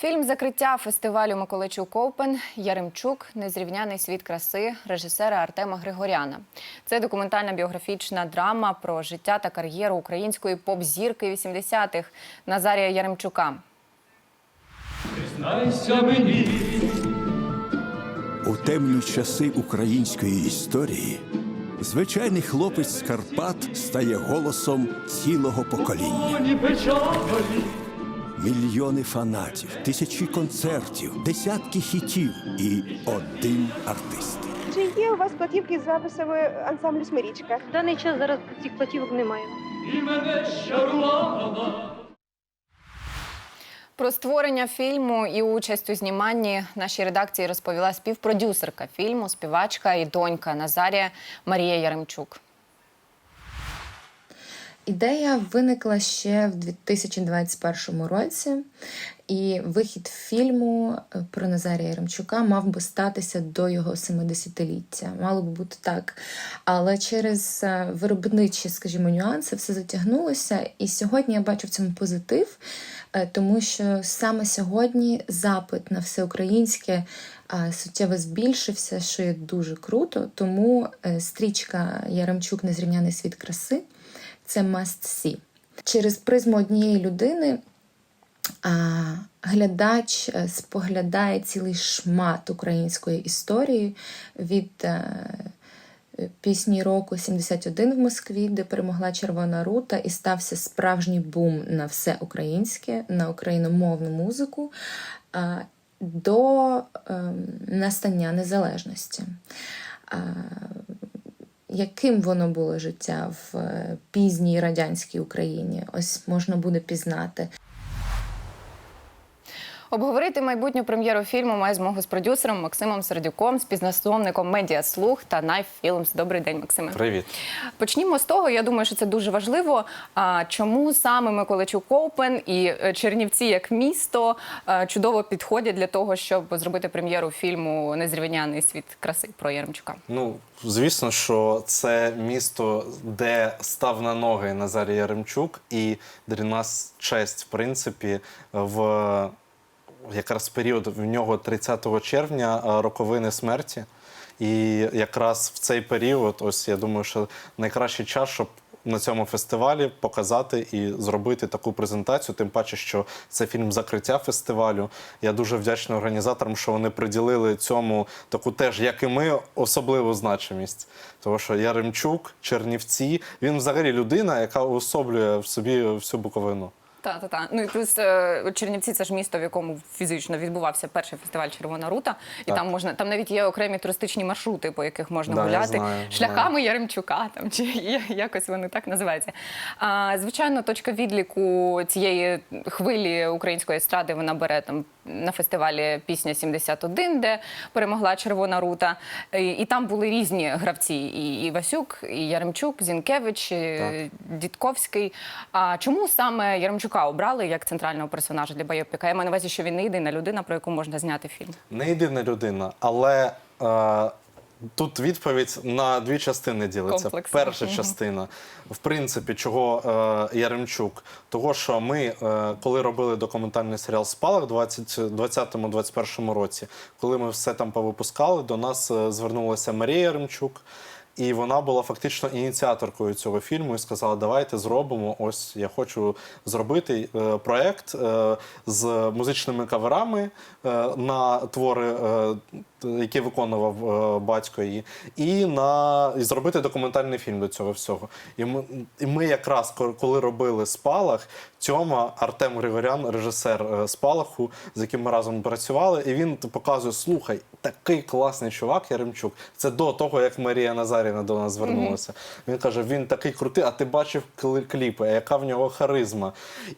Фільм закриття фестивалю Миколайчук Оупен Яремчук Незрівняний світ краси режисера Артема Григоряна. Це документальна біографічна драма про життя та кар'єру української поп-зірки 80-х Назарія Яремчука. Мені, У темні часи української історії звичайний хлопець з Карпат стає голосом цілого покоління. Мільйони фанатів, тисячі концертів, десятки хітів і один артист. Чи є у вас платівки з записами ансамблю Смирічка? В даний час зараз цих платівок немає. і мене щарувала. Про створення фільму і участь у зніманні нашій редакції розповіла співпродюсерка фільму, співачка і донька Назарія Марія Яремчук. Ідея виникла ще в 2021 році, і вихід фільму е, про Назарія Яремчука мав би статися до його 70-ліття. Мало би бути так. Але через е, виробничі, скажімо, нюанси все затягнулося. І сьогодні я бачу в цьому позитив, е, тому що саме сьогодні запит на всеукраїнське суттєво збільшився, що є дуже круто. Тому стрічка Яремчук Незрівняний світ краси це must see. Через призму однієї людини а, глядач е, споглядає цілий шмат української історії від е, пісні року 71 в Москві, де перемогла Червона рута, і стався справжній бум на все українське, на україномовну музику. а, До ем, настання незалежності. Яким воно було життя в е, пізній радянській Україні? Ось можна буде пізнати. Обговорити майбутню прем'єру фільму має змогу з продюсером Максимом Сердюком, співзасновником медіа Слух та Knife Films. Добрий день, Максиме. Привіт. Почнімо з того. Я думаю, що це дуже важливо. А чому саме Миколайчук Оупен і е, Чернівці як місто е, чудово підходять для того, щоб зробити прем'єру фільму Незрівняний світ краси про Яремчука? Ну, звісно, що це місто, де став на ноги Назарій Яремчук, і для нас честь, в принципі, в якраз період в нього 30 червня е, роковини смерті. І якраз в цей період, ось я думаю, що найкращий час, щоб на цьому фестивалі показати і зробити таку презентацію. Тим паче, що це фільм закриття фестивалю. Я дуже вдячний організаторам, що вони приділили цьому таку теж, як і ми, особливу значимість. Тому що Яремчук, Чернівці, він взагалі людина, яка уособлює в собі всю Буковину. Та та та ну і плюс е, Чернівці це ж місто, в якому фізично відбувався перший фестиваль Червона рута, і Так. там можна там навіть є окремі туристичні маршрути, по яких можна Да, я гуляти знаю, шляхами Яремчука, там чи якось вони так називаються. А, звичайно, точка відліку цієї хвилі української естради вона бере там на фестивалі пісня 71, де перемогла Червона рута. І, і там були різні гравці: і Івасюк, і Яремчук, Зінкевич, і Дідковський. А чому саме Яремчука обрали як центрального персонажа для байопіка? Я маю на увазі, що він не єдина людина, про яку можна зняти фільм. Не єдина людина, але е, тут відповідь на дві частини ділиться. Комплекс. Перша частина, в принципі, чого е, Яремчук, того, що ми, е, коли робили документальний серіал Спалах в 2020-2021 році, коли ми все там повипускали, до нас е, звернулася Марія Яремчук. І вона була фактично ініціаторкою цього фільму і сказала: давайте зробимо. Ось я хочу зробити е, проект е, з музичними каверами е, на твори, які виконував батько її, і на і зробити документальний фільм до цього всього. І ми, і ми якраз коли робили спалах, Тьома Артем Григорян, режисер спалаху, з яким ми разом працювали, і він показує: слухай, такий класний чувак Яремчук. Це до того, як Марія Назаріна до нас звернулася. Він каже: він такий крутий, а ти бачив кліпи, а яка в нього харизма.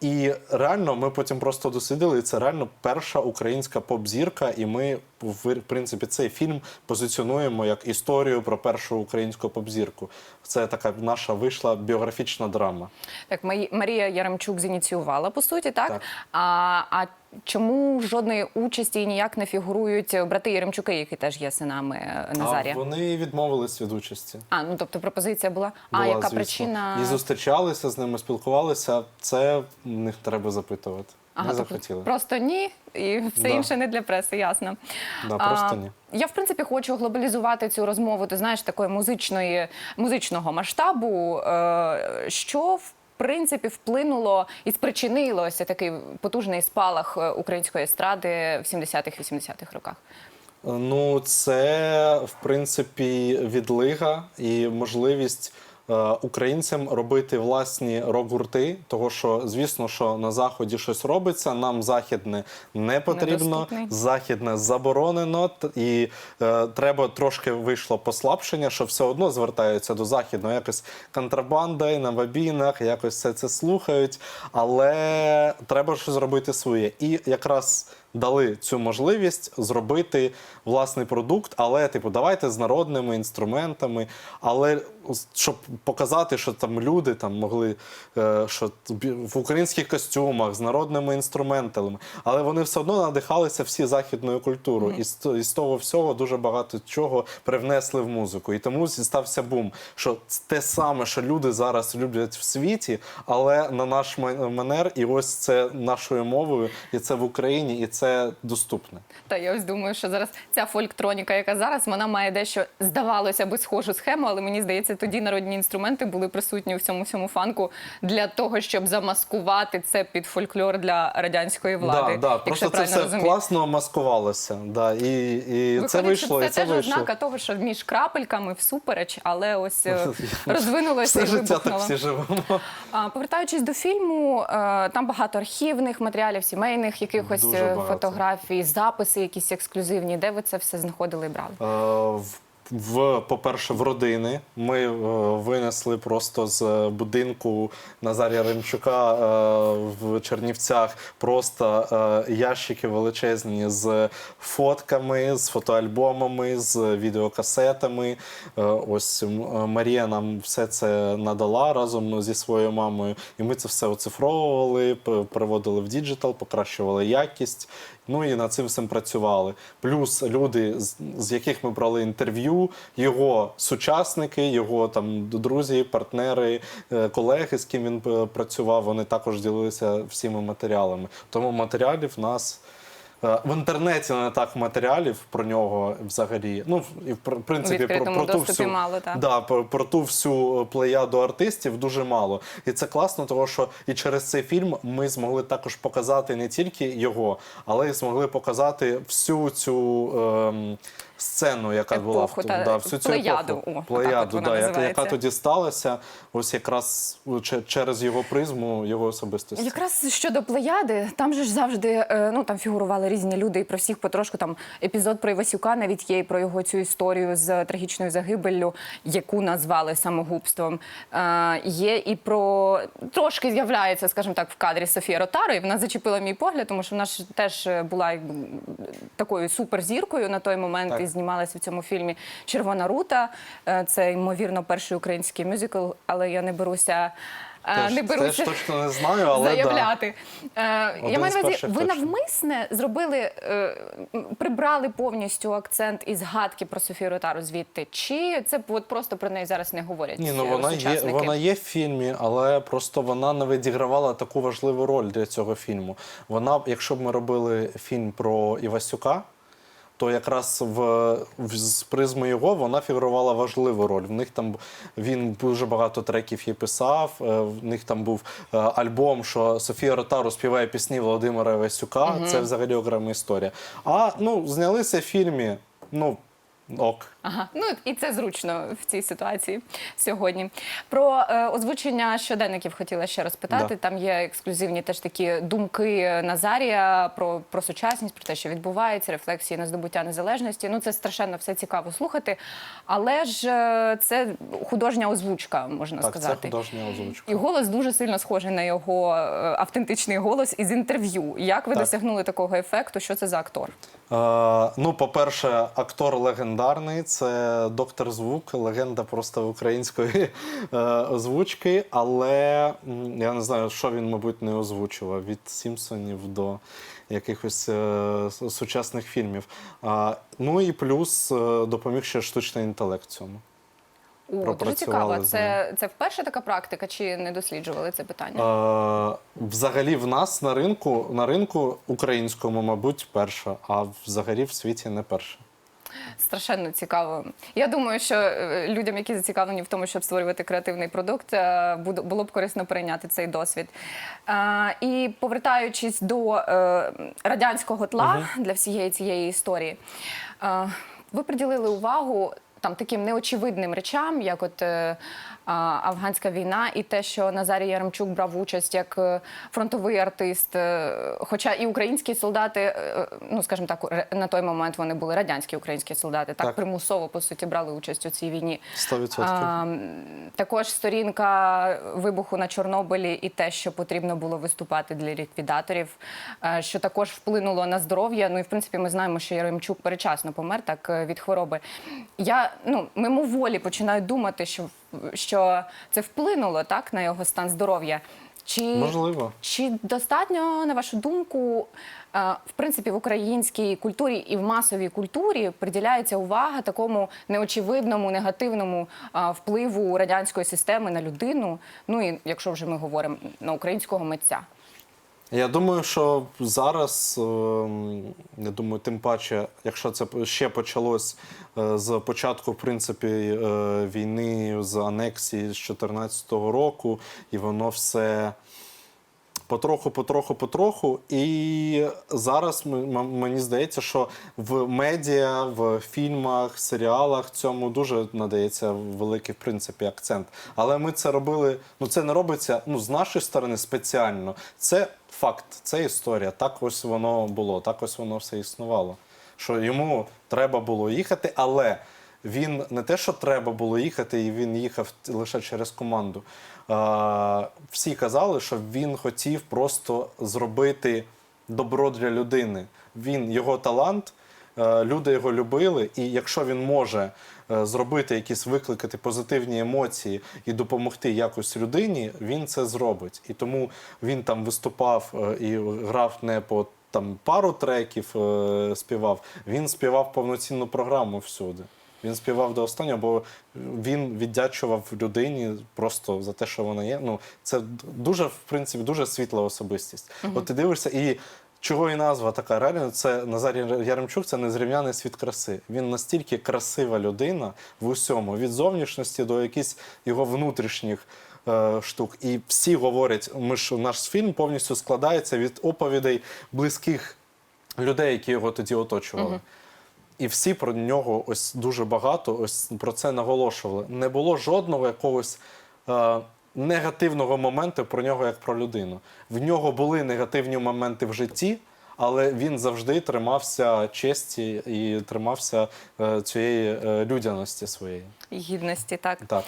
І реально ми потім просто досидили, і Це реально перша українська поп-зірка, і ми в принципі цей фільм позиціонуємо як історію про першу українську поп-зірку. Це така наша вийшла біографічна драма. Так, Марія Яремчук зініціювала по суті, так? Так. А, а чому жодної участі ніяк не фігурують брати Яремчуки, які теж є синами е, Назарія? А вони відмовились від участі. А, ну тобто пропозиція була. а яка звісно. причина? І зустрічалися з ними, спілкувалися. Це в них треба запитувати. Ага, не тобто захотіли. Просто ні, і все Да. інше не для преси, ясно. Да, просто ні. Я в принципі хочу глобалізувати цю розмову. Ти знаєш, такої музичної музичного масштабу, е, що в принципі вплинуло і спричинило ось такий потужний спалах е, української естради в 70-х 80-х роках. Ну, це в принципі відлига і можливість е, українцям робити власні рок-гурти, того що, звісно, що на заході щось робиться, нам західне не потрібно, Недоступний. західне заборонено, і е, треба трошки вийшло послабшення, що все одно звертаються до західного. Якось контрабанда і на бабінах, якось все це слухають, але треба щось зробити своє. І якраз дали цю можливість зробити власний продукт, але типу, давайте з народними інструментами, але щоб показати, що там люди там могли е, що в українських костюмах з народними інструментами, але вони все одно надихалися всі західною культурою, і з, і з того всього дуже багато чого привнесли в музику. І тому стався бум, що те саме, що люди зараз люблять в світі, але на наш ма- манер, і ось це нашою мовою, і це в Україні, і це доступне. Та я ось думаю, що зараз ця фольктроніка, яка зараз, вона має дещо здавалося би схожу схему, але мені здається, тоді народні інструменти були присутні у всьому всьому фанку для того, щоб замаскувати це під фольклор для радянської влади. Да, да. Просто це все розумію. класно маскувалося. Да. І, і Виходить, це вийшло, що і це це теж вийшло. ознака того, що між крапельками всупереч, але ось е, розвинулося Все і життя так всі живемо. А, повертаючись до фільму, е, там багато архівних матеріалів, сімейних, якихось Дуже е, багато. Фотографій, записи якісь ексклюзивні. Де ви це все знаходили і брали? Е, в- В, по-перше, в родини ми е, винесли просто з будинку Назарія Римчука е, в Чернівцях просто е, ящики величезні з фотками, з фотоальбомами, з відеокасетами. Е, ось е, Марія нам все це надала разом зі своєю мамою, і ми це все оцифровували, п- переводили в діджитал, покращували якість. Ну і над цим всім працювали. Плюс люди, з, яких ми брали інтерв'ю, його сучасники, його там друзі, партнери, е, колеги, з ким він е, працював, вони також ділилися всіми матеріалами. Тому матеріалів нас. Е, В інтернеті не так матеріалів про нього взагалі. Ну, і в принципі, про, про, ту всю, мало, так. Да, про, про ту всю плеяду артистів дуже мало. І це класно, тому що і через цей фільм ми змогли також показати не тільки його, але й змогли показати всю цю ем, сцену, яка була в та, да, всю цю плеяду. епоху. О, плеяду, вона да, яка, яка тоді сталася, ось якраз через його призму, його особистості. Якраз щодо плеяди, там же ж завжди е, ну там фігурували різні люди, і про всіх потрошку там епізод про Івасюка навіть є і про його цю історію з трагічною загибеллю, яку назвали самогубством. Е, є і про трошки з'являється, скажімо так, в кадрі Софія Ротаро, і вона зачепила мій погляд, тому що вона ж теж е, була якби такою суперзіркою на той момент Так. І знімалася в цьому фільмі Червона рута. Е, Це ймовірно перший український мюзикл, але я не беруся. е, Теж, не беруся теж точно не знаю, але заявляти. Е, Один я маю на увазі, ви навмисне зробили, е, прибрали повністю акцент і згадки про Софію Ротару звідти? Чи це от просто про неї зараз не говорять? Ні, ну е, вона є, вона є в фільмі, але просто вона не відігравала таку важливу роль для цього фільму. Вона, якщо б ми робили фільм про Івасюка, то якраз в, в з призми його вона фігурувала важливу роль. В них там він дуже багато треків і писав. е, В них там був е, альбом, що Софія Ротару співає пісні Володимира Івасюка. Це взагалі окрема історія. А ну знялися в фільмі. Ну ок. Ага, ну і це зручно в цій ситуації сьогодні. Про е, озвучення щоденників хотіла ще розпитати. Да. Там є ексклюзивні теж такі думки Назарія про, про сучасність, про те, що відбувається, рефлексії на здобуття незалежності. Ну це страшенно все цікаво слухати. Але ж е, це художня озвучка, можна Так, сказати. це художня озвучка. І голос дуже сильно схожий на його е, автентичний голос із інтерв'ю. Як ви Так. досягнули такого ефекту? Що це за актор? Е, ну, по-перше, актор легендарний, це доктор звук, легенда просто української е, озвучки, але я не знаю, що він, мабуть, не озвучував від Сімпсонів до якихось е, сучасних фільмів. Ну і плюс е, допоміг ще штучний інтелект цьому. О, дуже цікаво. Це, це вперше така практика, чи не досліджували це питання? Е, взагалі в нас на ринку, на ринку українському, мабуть, перша, а взагалі в світі не перша. Страшенно цікаво. Я думаю, що е, людям, які зацікавлені в тому, щоб створювати креативний продукт, е, було б корисно перейняти цей досвід. Е, І повертаючись до радянського тла для всієї цієї історії, ви приділили увагу. Там таким неочевидним речам, як от е, афганська війна, і те, що Назарій Яремчук брав участь як е, фронтовий артист. е, Хоча і українські солдати, е, ну скажімо так, на той момент вони були радянські українські солдати, так, Так. примусово по суті брали участь у цій війні. 100%. А, також сторінка вибуху на Чорнобилі і те, що потрібно було виступати для ліквідаторів, е, що також вплинуло на здоров'я. Ну і в принципі ми знаємо, що Яремчук перечасно помер так від хвороби. Я ну мимоволі починаю думати, що що це вплинуло так на його стан здоров'я. Чи Можливо. чи достатньо, на вашу думку, е, в принципі, в українській культурі і в масовій культурі приділяється увага такому неочевидному негативному е, впливу радянської системи на людину? Ну і якщо вже ми говоримо на українського митця? Я думаю, що зараз, ем, я думаю, тим паче, якщо це ще почалось е, з початку, в принципі, е, війни з анексії з 2014 року, і воно все. Потроху, потроху, потроху. І зараз мені здається, що в медіа, в фільмах, серіалах цьому дуже надається великий в принципі акцент. Але ми це робили. Ну це не робиться ну з нашої сторони спеціально. Це факт, це історія. Так ось воно було, так ось воно все існувало. Що йому треба було їхати, але він не те, що треба було їхати, і він їхав лише через команду. Всі казали, що він хотів просто зробити добро для людини. Він його талант, е, люди його любили, і якщо він може е, зробити якісь викликати позитивні емоції і допомогти якось людині, він це зробить. І тому він там виступав е, і грав не по там пару треків, співав. Він співав повноцінну програму всюди. Він співав до останнього, бо він віддячував людині просто за те, що вона є. Ну це дуже, в принципі, дуже світла особистість. От ти дивишся, і чого і назва така реально, це Назарій Яремчук, це незрівняний світ краси. Він настільки красива людина в усьому, від зовнішності до якихось його внутрішніх. е, Штук, і всі говорять, ми ж наш фільм повністю складається від оповідей близьких людей, які його тоді оточували. І всі про нього ось дуже багато ось про це наголошували. Не було жодного якогось е, негативного моменту про нього як про людину. В нього були негативні моменти в житті, але він завжди тримався честі і тримався е, цієї е, людяності своєї. Гідності, так. Так.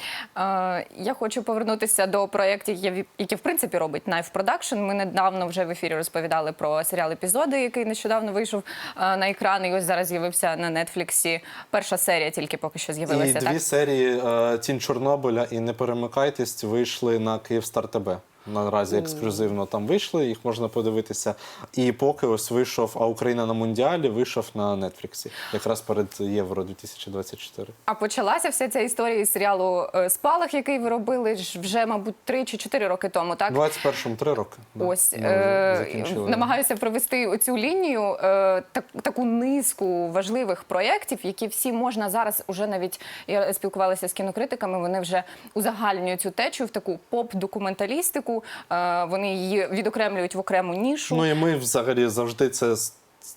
Е, я хочу повернутися до проєктів, які, в принципі робить Knife Production. Ми недавно вже в ефірі розповідали про серіал епізоди, який нещодавно вийшов е, на екран. І ось зараз з'явився на Нетфліксі. Перша серія тільки поки що І з'явилася. дві Так? серії Тінь Чорнобиля і Не перемикайтесь вийшли на Київстар ТБ. Наразі ексклюзивно там вийшли, їх можна подивитися. І поки ось вийшов, а Україна на Мундіалі вийшов на Нетфліксі, якраз перед Євро 2024. А почалася вся ця історія із серіалу е, Спалах, який ви робили вже, мабуть, три чи чотири роки тому, так? 21-му три роки. да. Ось е, намагаюся провести оцю лінію, е, так, таку низку важливих проєктів, які всі можна зараз уже навіть я спілкувалася з кінокритиками. Вони вже узагальнюють цю течію в таку поп-документалістику. Е, вони її відокремлюють в окрему нішу. Ну і ми взагалі завжди це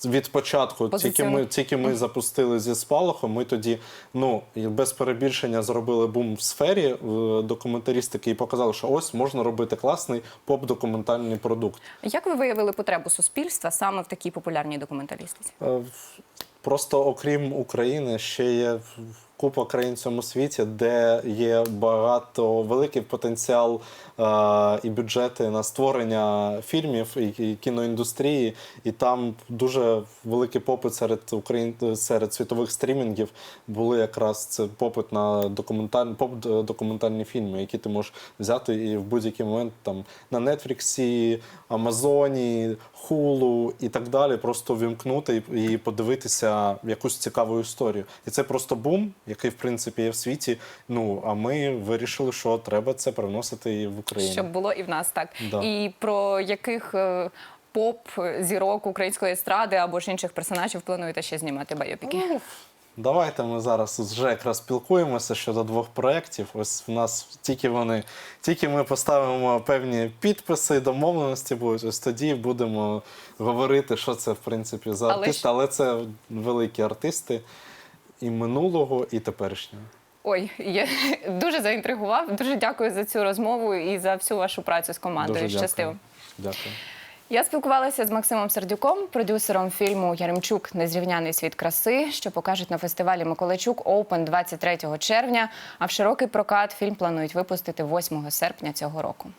від початку. Тільки ми, тільки ми запустили зі спалахом. Ми тоді, ну без перебільшення, зробили бум в сфері е, документалістики і показали, що ось можна робити класний поп-документальний продукт. Як ви виявили потребу суспільства саме в такій популярній документалістиці? Е, Просто окрім України, ще є купа країн в цьому світі, де є багато великий потенціал е, і бюджети на створення фільмів і, і кіноіндустрії, і там дуже великий попит серед Україн серед світових стрімінгів були якраз це попит на документальні поп документальні фільми, які ти можеш взяти і в будь-який момент там на Нетфліксі, Амазоні, Хулу і так далі, просто вімкнути і, і подивитися якусь цікаву історію. І це просто бум. Який в принципі є в світі. Ну а ми вирішили, що треба це привносити і в Україну. Щоб було і в нас так. Да. І про яких е, поп зірок української естради або ж інших персонажів плануєте ще знімати байопіки? Давайте ми зараз вже якраз спілкуємося щодо двох проєктів. Ось в нас тільки вони, тільки ми поставимо певні підписи, домовленості будуть. Ось тоді будемо говорити, що це в принципі за Але але це великі артисти і минулого, і теперішнього. Ой, я дуже заінтригував. Дуже дякую за цю розмову і за всю вашу працю з командою. Дуже дякую. Дякую. Я спілкувалася з Максимом Сердюком, продюсером фільму Яремчук Незрівняний світ краси, що покажуть на фестивалі Миколайчук Open 23 червня. А в широкий прокат фільм планують випустити 8 серпня цього року.